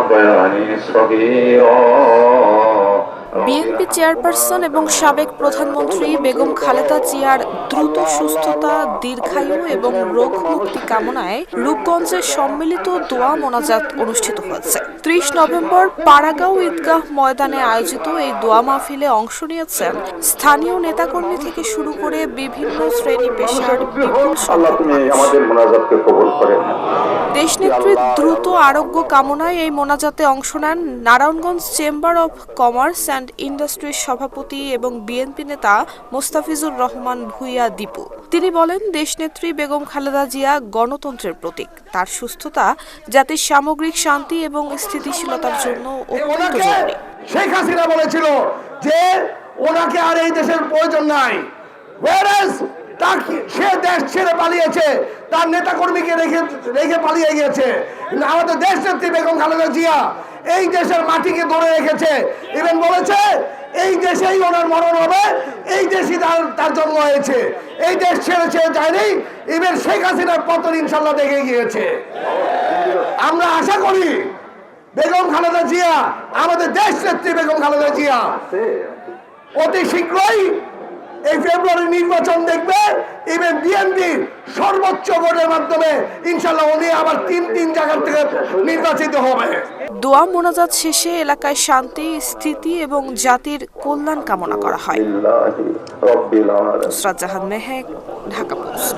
ربياني صغيرا BNP chairperson এবং সাবেক প্রধানমন্ত্রী বেগম খালেদা জিয়ার দ্রুত সুস্থতা দীর্ঘায়ু এবং রোগ মুক্তি কামনায় রূপগঞ্জে সম্মিলিত দোয়া মোনাজাত অনুষ্ঠিত হয়েছে। ত্রিশ নভেম্বর পাড়াগাঁও ঈদগাহ ময়দানে আয়োজিত এই দোয়া মাহফিলে অংশ নিয়েছেন স্থানীয় নেতাকর্মী থেকে শুরু করে বিভিন্ন শ্রেণি পেশার দেশনেত্রীর দ্রুত আরোগ্য কামনায় এই মোনাজাতে অংশ নেন Narayanganj chamber of commerce and ইন্ডাস্ট্রির সভাপতি এবং বিএনপি নেতা মোস্তাফিজুর রহমান ভুইয়া দীপু। তিনি বলেন দেশনেত্রী বেগম খালেদা জিয়া গণতন্ত্রের প্রতীক। তার সুস্থতা জাতির সামগ্রিক শান্তি এবং স্থিতিশীলতার জন্য অত্যন্ত জরুরি। শেখ হাসিনা বলেছিল যে ওনাকে আর এই দেশের প্রয়োজন নাই। সে দেশ ছেড়ে পালিয়েছে তার নেতা কর্মীকে রেখে রেখে পালিয়ে গিয়েছে। আমাদের দেশ নেত্রী বেগম খালেদা জিয়া এই দেশের মাটিকে ধরে রেখেছে। ইভেন বলেছে, এই দেশেই ওনার মরণ হবে, এই দেশই তার তার জন্ম হয়েছে। এই দেশ ছেড়ে ছেড়ে যায়নি ইভেন শেখ হাসিনার পতন ইনশাল্লাহ দেখে গিয়েছে। আমরা আশা করি, বেগম খালেদা জিয়া, আমাদের দেশ নেত্রী বেগম খালেদা জিয়া, অতি শীঘ্রই এই ফেব্রুয়ারি নির্বাচন দেখবে ইভেন বিএনপির সর্বোচ্চ ভোটের মাধ্যমে ইনশাল্লাহ উনি আবার তিন তিন জায়গার থেকে নির্বাচিত হবে। দোয়া মোনাজাত শেষে এলাকায় শান্তি স্থিতি এবং জাতির কল্যাণ কামনা করা হয়। নুসরাত জাহান মেহেক ঢাকা পোস্ট।